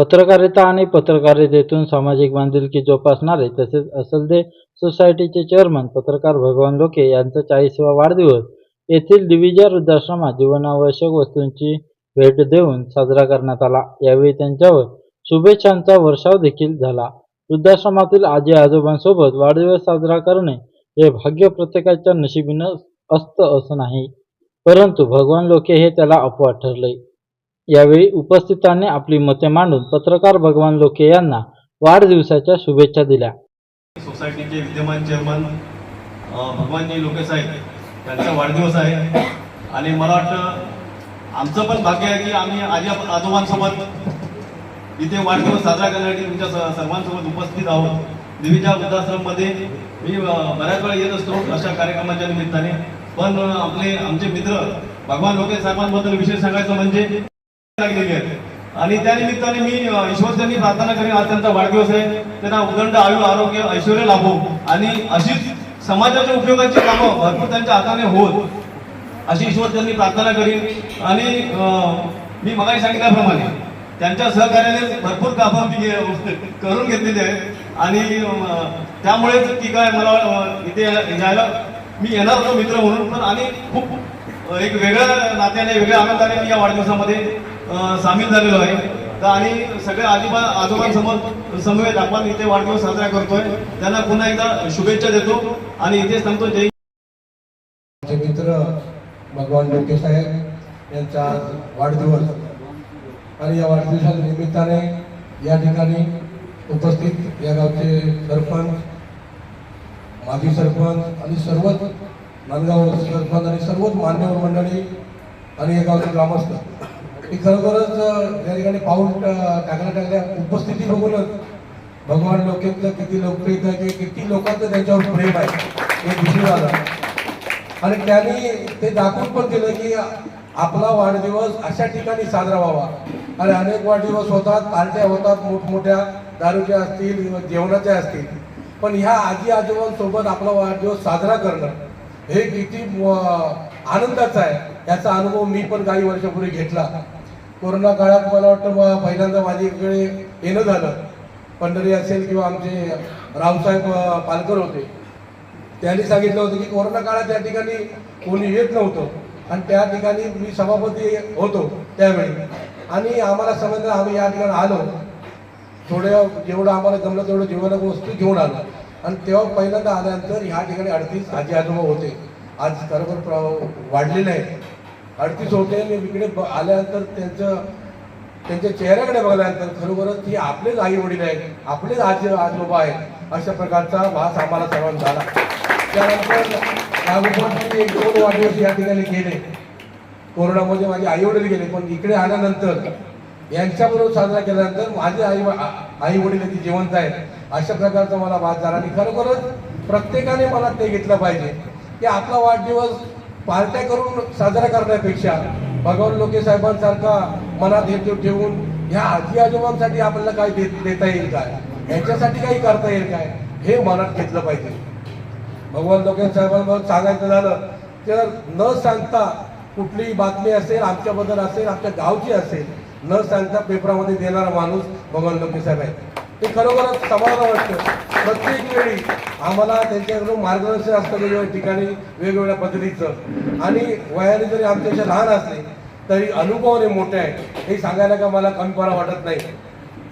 पत्रकारिता आणि पत्रकारितेतून सामाजिक बांधिलकी जोपासणारे तसेच असलदे सोसायटीचे चेअरमन पत्रकार भगवान लोके यांचा चाळीसवा वाढदिवस येथील दिविजा वृद्धाश्रमात जीवनावश्यक वस्तूंची भेट देऊन साजरा करण्यात आला. यावेळी त्यांच्यावर शुभेच्छांचा वर्षाव देखील झाला. वृद्धाश्रमातील आजी आजोबांसोबत वाढदिवस साजरा करणे हे भाग्य प्रत्येकाच्या नशिबीनं असतं असं नाही परंतु भगवान लोके हे त्याला अपवाद ठरले. यावेळी उपस्थितांनी आपली मते मांडून पत्रकार भगवान लोके यांना वाढदिवसाच्या शुभेच्छा दिल्या. सोसायटीचे विद्यमान चेअरमन भगवानजी लोके साहेब यांचा वाढदिवस आहे. आणि मला वाटतं आमचं पण भाग्य आहे की आम्ही आजी आजोबांसोबत इथे वाढदिवस साजरा करण्यासाठी तुमच्या सर्वांसोबत उपस्थित आहोत. देवीच्या वृद्धाश्रममध्ये मी बऱ्याच वेळा येत असतो अशा कार्यक्रमाच्या निमित्ताने. पण आपले आमचे मित्र भगवान लोके साहेबांबद्दल विशेष सांगायचं म्हणजे लागलेली आहेत. आणि त्या निमित्ताने मी अ, ईश्वरचरणी प्रार्थना करेन. आज त्यांचा वाढदिवस आहे. त्यांना उदंड आयु आरोग्य ऐश्वर लाभो. आणि अशीच समाजाच्या उपयोगाची कामं भरपूर त्यांच्या हाताने होत. अशी ईश्वरचरणी प्रार्थना करीन. आणि मी मगाही सांगितल्याप्रमाणे त्यांच्या सहकार्याने भरपूर कामं मी करून घेतलेली आहेत. आणि त्यामुळेच ती काय मला इथे यायला मी येणार होतो मित्र म्हणून. पण आणि खूप एक वेगळ्या नात्याने वेगळ्या आनंदाने मी या वाढदिवसामध्ये सामील झालेलो आहे. तर आणि सगळ्या आजोबा आजोबांसमोर समवेत आपण इथे वाढदिवस साजरा करतोय. त्यांना पुन्हा एकदा शुभेच्छा देतो आणि इथे सांगतो जय माझे मित्र भगवान डोके साहेब यांचा आज वाढदिवस. आणि या वाढदिवसाच्या निमित्ताने या ठिकाणी उपस्थित या गावचे सरपंच माजी सरपंच आणि सर्वच नांदगाव सरपंच आणि सर्वच मान्यवर मंडळी आणि या गावचे ग्रामस्थ. हे खरोखरच या ठिकाणी पाऊल टाकल्या टाकल्या उपस्थिती बघूनच भगवान लोकेतलं किती लोकप्रियता आहे किती लोकांचं त्यांच्यावर प्रेम आहे हे दिसून आलं. आणि त्यांनी ते दाखवून पण दिलं की आपला वाढदिवस अशा ठिकाणी साजरा व्हावा. आणि अनेक वाढदिवस होतात पार्ट्या होतात मोठमोठ्या दारूच्या असतील किंवा जेवणाच्या असतील. पण ह्या आजी आजोबांसोबत आपला वाढदिवस साजरा करणं हे किती आनंदाचं आहे. याचा अनुभव मी पण काही वर्षापूर्वी घेतला. कोरोना काळात मला वाटतं म- पहिल्यांदा माझ्याकडे येणं झालं. पंढरी असेल किंवा आमचे रावसाहेब पालकर होते. त्यांनी सांगितलं होतं की कोरोना काळात त्या ठिकाणी कोणी येत नव्हतं. आणि त्या ठिकाणी मी सभापती होतो त्यावेळी. आणि आम्हाला समजलं आम्ही या ठिकाणी आलो. थोड्या जेवढं आम्हाला जमलं तेवढं जीवनाक वस्तू घेऊन आलो. आणि तेव्हा पहिल्यांदा आल्यानंतर ह्या ठिकाणी अडतीस आजी आजोबा होते. आज खरोखर प्र- वाढलेले आहेत अडतीस होते इकडे ब- आल्यानंतर त्यांचं त्यांच्या चेहऱ्याकडे बघल्यानंतर खरोखरच ती आपलेच आई वडील आहेत आपलेच आजी आजोबा आहेत अशा प्रकारचा भास आम्हाला सर्वांना झाला. त्यानंतर लागोपाठ एक दोन वाढदिवस या ठिकाणी गेले कोरोनामध्ये माझे आई वडील गेले पण इकडे आल्यानंतर यांच्याबरोबर साजरा केल्यानंतर माझे आई आई वडील ती जिवंत आहेत अशा प्रकारचा मला भास झाला. आणि खरोखरच प्रत्येकाने मला ते घेतलं पाहिजे की आपला वाढदिवस पार्ट्या करून साजरा करण्यापेक्षा भगवान लोके साहेबांसारखा मनात हेतू ठेवून ह्या आजी आजोबांसाठी आपल्याला काय देत देता येईल काय? यांच्यासाठी काही करता येईल काय? हे मनात घेतलं पाहिजे. भगवान लोके साहेबांबद्दल सांगायचं झालं तर न सांगता कुठलीही बातमी असेल आमच्याबद्दल असेल आमच्या गावची असेल न सांगता पेपरामध्ये देणारा माणूस भगवान लोके साहेब आहे ते खरोखरच समाधान वाटतं. प्रत्येक वेळी आम्हाला त्यांच्याकडून मार्गदर्शन असतं वेगवेगळ्या ठिकाणी वेगवेगळ्या पद्धतीचं. आणि वयाने जरी आमच्यापेक्षा लहान असले तरी अनुभवाने मोठे आहे हे सांगायला का मला कमीपणा वाटत नाही.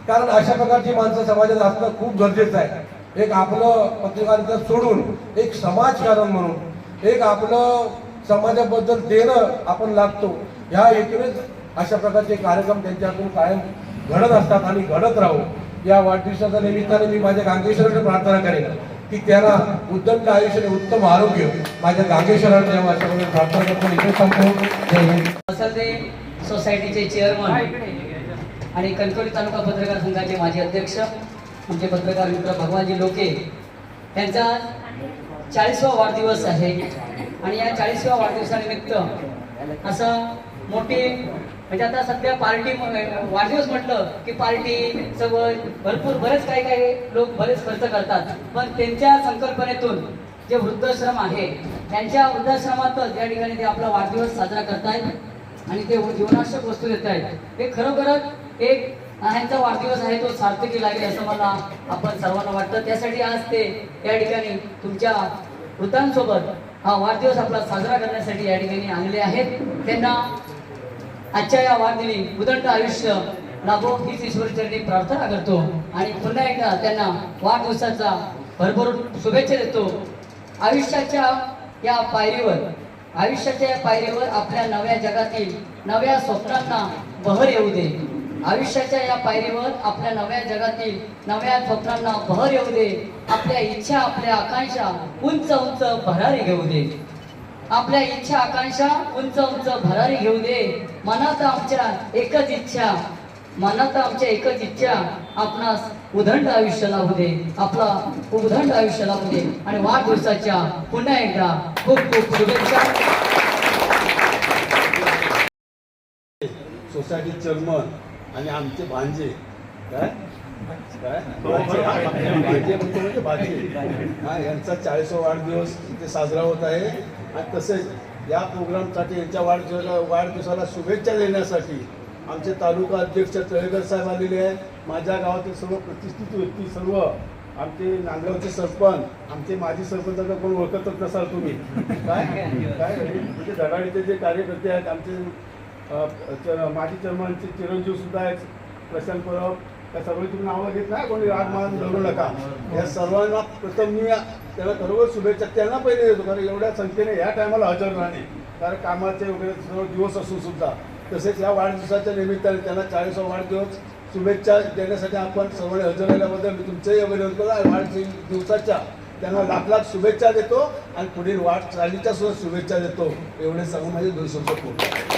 कारण अशा प्रकारची माणसं समाजात असणं खूप गरजेचं आहे. एक आपलं पत्रकारिता सोडून एक समाजकारण म्हणून एक आपलं समाजाबद्दल देणं आपण लागतो. ह्या हेतूनेच अशा प्रकारचे कार्यक्रम त्यांच्याकडून कायम घडत असतात आणि घडत राहू. या वाढदिवसाच्या निमित्ताने मी माझ्या गांगेश्वराकडे प्रार्थना करेन की त्याला उद्दंड आयुष्य आणि उत्तम आरोग्य माझ्या गांगेश्वराने द्यावं अशा प्रार्थना करतो. इथे संपवतो सोसायटीचे चेअरमन आणि कणकवली तालुका पत्रकार संघाचे माजी अध्यक्ष आमचे पत्रकार मित्र भगवानजी लोके यांचा चाळीसवा वाढदिवस आहे. आणि या चाळीसव्या वाढदिवसानिमित्त असं मोठे म्हणजे आता सध्या पार्टी वाढदिवस म्हटलं की पार्टी चवळ भरपूर बरेच काही काही लोक बरेच खर्च करतात. पण त्यांच्या संकल्पनेतून जे वृद्धाश्रम आहे त्यांच्या वृद्धाश्रमातच या ठिकाणी ते आपला वाढदिवस साजरा करतायत आणि ते जीवनावश्यक वस्तू देत आहेत हे खरोखरच एक ह्यांचा वाढदिवस आहे तो सार्थकी लागेल असं मला आपण सर्वांना वाटतं. त्यासाठी आज ते या ठिकाणी तुमच्या वृत्तांसोबत हा वाढदिवस आपला साजरा करण्यासाठी या ठिकाणी आणले आहेत. त्यांना आजच्या या वाढदिनी उदंड आयुष्य लाभो हीच ईश्वरचरणी प्रार्थना करतो. आणि पुन्हा एकदा त्यांना वाढदिवसाचा भरभरून शुभेच्छा देतो. आयुष्याच्या या पायरीवर आयुष्याच्या या पायरीवर आपल्या नव्या जगातील नव्या स्वप्नांना बहर येऊ दे. आयुष्याच्या या पायरीवर आपल्या नव्या जगातील नव्या स्वप्नांना बहर येऊ दे. आपल्या इच्छा आपल्या आकांक्षा उंच उंच भरारी घेऊ दे. आपल्या इच्छा आकांक्षा उंच उंच भरारी घेऊ दे. मनात आमच्या एकच इच्छा. मनात आमच्या एकच इच्छा आपणास उदंड आयुष्य लाभू दे. आपला उदंड आयुष्य लाभू दे. आणि वाढदिवसाच्या पुन्हा एकदा खूप खूप शुभेच्छा. सोसायटी चेअरमन आणि आमचे भांजे. काय? काय? भांजे भांजे म्हणतो म्हणजे भांजे. हा यांचा चाळीसवा वाढदिवस इथे साजरा होत आहे. आणि तसेच या प्रोग्रामसाठी यांच्या वाढदिवसाला वाढदिवसाला शुभेच्छा देण्यासाठी आमचे तालुका अध्यक्ष तळेकर साहेब आलेले आहे माझ्या गावातील सर्व प्रतिष्ठित व्यक्ती सर्व आमचे नांदगावचे सरपंच आमचे माजी सरपंचाला कोण ओळखतच नसाल तुम्ही? काय? काय? म्हणजे धडाडीचे जे कार्यकर्ते आहेत आमचे माजी चेअरमनचे चिरंजीव सुद्धा आहेत प्रशांत परब त्या सर्वांची तुम्ही नावं घेत नाही कोणी राग मान धरू नका. या सर्वांना प्रथम मी त्याला खरोखर शुभेच्छा त्यांना पहिले देतो कारण एवढ्या संख्येने या टायमाला हजर राहणे कारण कामाचे वगैरे सर्व दिवस असून सुद्धा तसेच या वाढदिवसाच्या निमित्ताने त्यांना चाळीसवा वाढदिवस शुभेच्छा देण्यासाठी आपण सर्वांनी हजर राहिल्याबद्दल मी तुमचंही अभिनंदन करतो आणि वाढदिवसाच्या त्यांना लाख लाख शुभेच्छा देतो आणि पुढील वाटचालीच्या सुद्धा शुभेच्छा देतो एवढे सांगून माझे दोन शब्द पूर्ण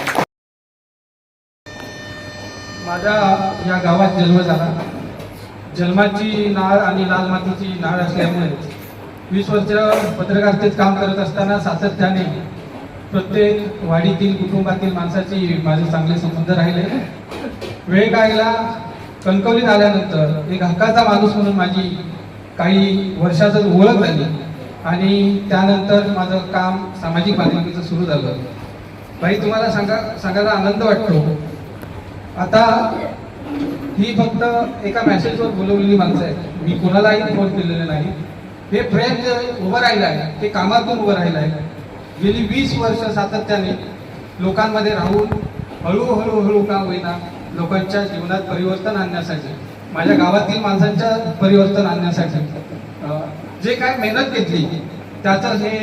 माझा या गावात जन्म झाला. जन्माची नाळ आणि लाल मातीची नाळ असल्यामुळे वीस वर्ष पत्रकारितेत काम करत असताना सातत्याने प्रत्येक वाडीतील कुटुंबातील माणसाची माझे चांगले संबंध राहिले. वेळ कायला कणकवलीत आल्यानंतर एक हक्काचा माणूस म्हणून माझी काही वर्षाचं ओळख झाली आणि त्यानंतर माझं काम सामाजिक बांधिलकीचं सुरू झालं. भाई तुम्हाला सांगा सांगायला आनंद वाटतो. आता ही फक्त एका मेसेजवर बोलवलेली माणसं आहेत. मी कोणालाही फोन केलेले नाही. हे प्रेम जे उभं राहिलं आहे ते कामातून उभं राहिलं आहे. गेली वीस वर्ष सातत्याने लोकांमध्ये राहून हळूहळू हळू का होईना लोकांच्या जीवनात परिवर्तन आणण्यासाठी माझ्या गावातील माणसांच्या परिवर्तन आणण्यासाठी जे काय मेहनत घेतली त्याचं हे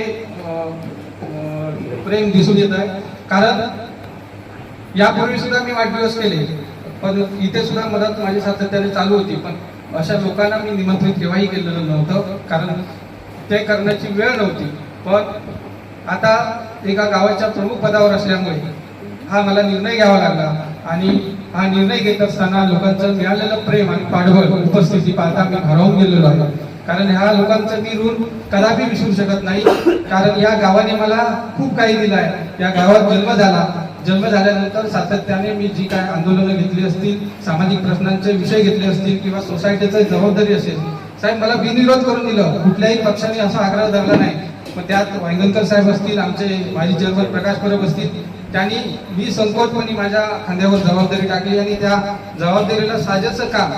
प्रेम दिसून येत आहे. कारण यापूर्वी सुद्धा मी वाढदिवस केले पण इथे सुद्धा मदत माझी सातत्याने चालू होती. पण अशा लोकांना मी निमंत्रित केव्हाही केलेलं नव्हतं कारण ते करण्याची वेळ नव्हती. पण आता एका गावाच्या प्रमुख पदावर असल्यामुळे हा मला निर्णय घ्यावा लागला आणि हा निर्णय घेत असताना लोकांचं मिळालेलं प्रेम आणि पाठबळ उपस्थिती पाहता मी हरवून गेलेलो आहे. कारण ह्या लोकांचं मी ऋण कदापि विसरू शकत नाही. कारण या गावाने मला खूप काही दिलं आहे या गावात जन्म झाला. जन्म झाल्यानंतर सातत्याने मी जी काय आंदोलनं घेतली असतील सामाजिक प्रश्नांचे विषय घेतले असतील किंवा सोसायटीचं जबाबदारी असेल साहेब मला बिनविरोध करून दिलं. कुठल्याही पक्षाने असा आग्रह धरला नाही. पण त्यात वैगंकर साहेब असतील आमचे माजी चेअरमन प्रकाश परब असतील त्यांनी मी संकोचपणे माझ्या खांद्यावर जबाबदारी टाकली आणि त्या जबाबदारीला साजेचं काम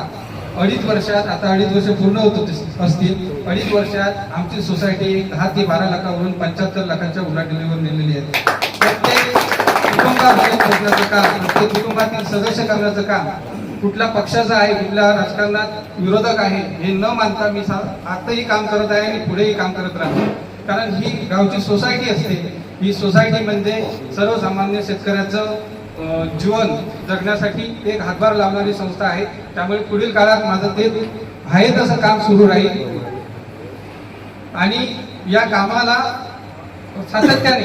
अडीच वर्षात आता अडीच वर्ष पूर्ण होत असतील अडीच वर्षात आमची सोसायटी एक दहा ते बारा लाखावरून पंच्याहत्तर लाखाच्या उलाढालीवर नेलेली आहे. काम प्रत्येक कुटुंबातील सदस्य करण्याचं काम कुठल्या पक्षाचं आहे कुठल्या राजकारणात विरोधक आहे हे न मानता मी आताही काम करत आहे आणि पुढेही काम करत राहतो. कारण ही गावची सोसायटी असते. ही सोसायटी म्हणजे सर्वसामान्य शेतकऱ्याचं जीवन जगण्यासाठी एक हातभार लावणारी संस्था आहे. त्यामुळे पुढील काळात माझं ते आहे तसं काम सुरू राहील. आणि या कामाला सातत्याने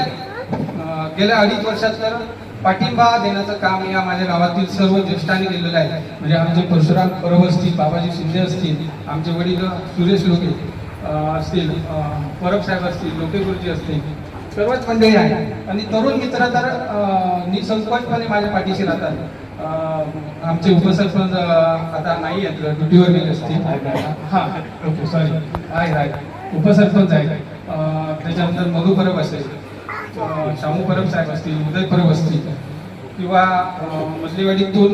गेल्या अडीच वर्षात तर पाठिंबा देण्याचं काम या माझ्या गावातील सर्व ज्येष्ठांनी केलेलं आहे. म्हणजे आमचे परशुराम परब असतील बाबाजी शिंदे असतील आमचे वडील सुरेश लोके असतील परब साहेब असतील लोके गुरुजी असतील सर्वच मंडळी आहे आणि तरुण मित्र तर निसंकोचपणे माझ्या पाठीशी राहतात. आमचे उपसरपंच आता नाही आहेत ड्युटीवर गेले असतील. हां ओके सॉरी आहे आहे उपसरपंच आहे त्याच्यानंतर मधु परब असेल. शाहू परब साहेब असतील उदय परब असतील किंवा मजलीवाडीतून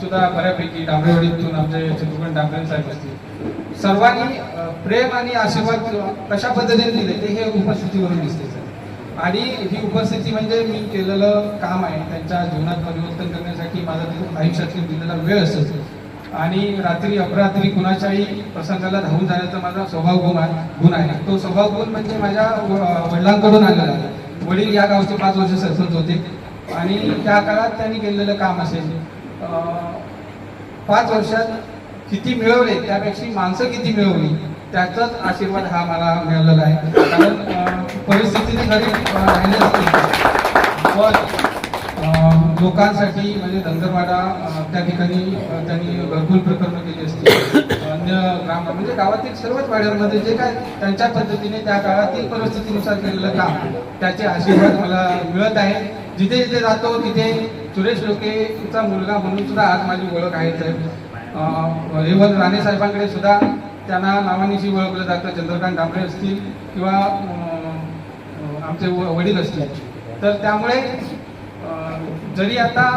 सुद्धा बऱ्यापैकी डांबरेवाडीतून आमचे चंद्रकांत डांबरे साहेब असतील. सर्वांनी प्रेम आणि आशीर्वाद कशा पद्धतीने दिले ते हे उपस्थितीवरून दिसते सर. आणि ही उपस्थिती म्हणजे मी केलेलं काम आहे त्यांच्या जीवनात परिवर्तन करण्यासाठी माझा आयुष्यातील दिलेला वेळ असेल आणि रात्री अपरात्री कुणाच्याही प्रसंगाला धावून जाण्याचा माझा स्वभाव गुण आहे गुण आहे. तो स्वभाव गुण म्हणजे माझ्या वडिलांकडून आलेला आहे. वडील या गावचे पाच वर्ष सरपंच होते. आणि त्या काळात त्यांनी केलेलं काम असेल. पाच वर्षात किती मिळवले त्यापेक्षा माणसं किती मिळवली त्याचाच आशीर्वाद हा मला मिळालेला आहे. कारण परिस्थिती परिस्थितीने जरी अं, पण लोकांसाठी म्हणजे धनगरवाडा त्या ठिकाणी त्यांनी भरपूर प्रकरणं केली असतील. ग्राम म्हणजे गावातील सर्वच वाड्यांमध्ये जे काय त्यांच्या पद्धतीने त्या काळातील परिस्थितीनुसार केलेलं काम त्याचे आशीर्वाद मला मिळत आहे. जिथे जिथे जातो तिथे सुरेश लोकेचा मुलगा म्हणून सुद्धा आज माझी ओळख आहे साहेब राणे साहेबांकडे सुद्धा त्यांना नावानिशी ओळखलं जातं. चंद्रकांत डांबरे असतील किंवा आमचे व- वडील असतील. तर त्यामुळे जरी आता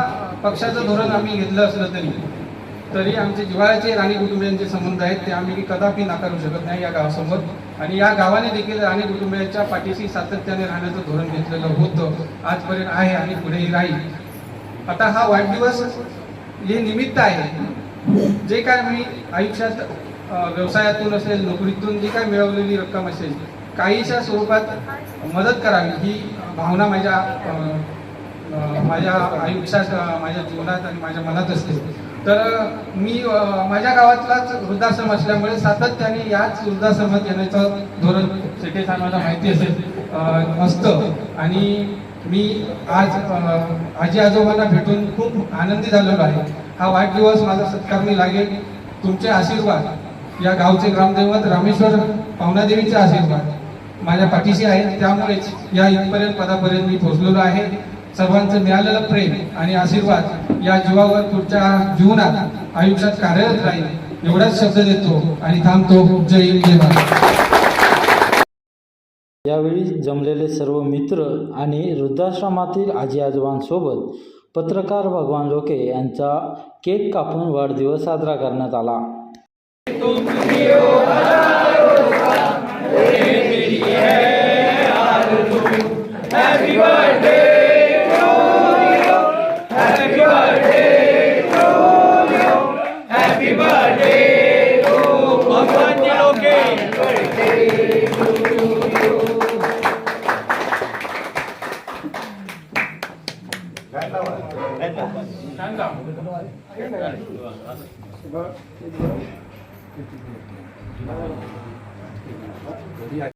पक्षाचं धोरण आम्ही घेतलं असलं तरी तरी आमचे जिव्हाळ्याचे राणी कुटुंबियांचे संबंध आहेत ते आम्ही कदापि नाकारू शकत नाही या गावासमोर. आणि या गावाने देखील राणी कुटुंबियांच्या पाठीशी सातत्याने राहण्याचं धोरण घेतलेलं होतं आजपर्यंत आहे आणि पुढेही राहील. आता हा वाढदिवस हे निमित्त आहे. जे काय मी आयुष्यात व्यवसायातून असेल नोकरीतून जी काय मिळवलेली रक्कम असेल काहीशा स्वरूपात मदत करावी ही भावना माझ्या माझ्या आयुष्यात माझ्या जीवनात आणि माझ्या मनात असते. तर मी माझ्या गावातलाच वृद्धाश्रम असल्यामुळे सातत्याने याच वृद्धाश्रमात येण्याचं धोरण शेटे साहेबांना माहिती असेल. असतं आणि मी आज आजी आजोबांना भेटून खूप आनंदी झालेलो आहे. हा वाढदिवस माझा सत्कारणी लागेल. तुमचे आशीर्वाद. या गावचे ग्रामदैवत रामेश्वर पावनादेवीचे आशीर्वाद. माझ्या पाठीशी आहेत. त्यामुळेच या इथपर्यंत पदापर्यंत मी पोहोचलेलो आहे. सर्वांचं मिळालेलं प्रेम आणि आशीर्वाद या जीवावर पुढच्या जीवनात आयुष्यात कार्यरत राहील. एवढाच शब्द देतो आणि थांबतो. जय जयवाद यावेळी जमलेले सर्व मित्र आणि वृद्धाश्रमातील आजी आजोबांसोबत पत्रकार भगवान लोके यांचा केक कापून वाढदिवस साजरा करण्यात आला. Happy birthday! Do you?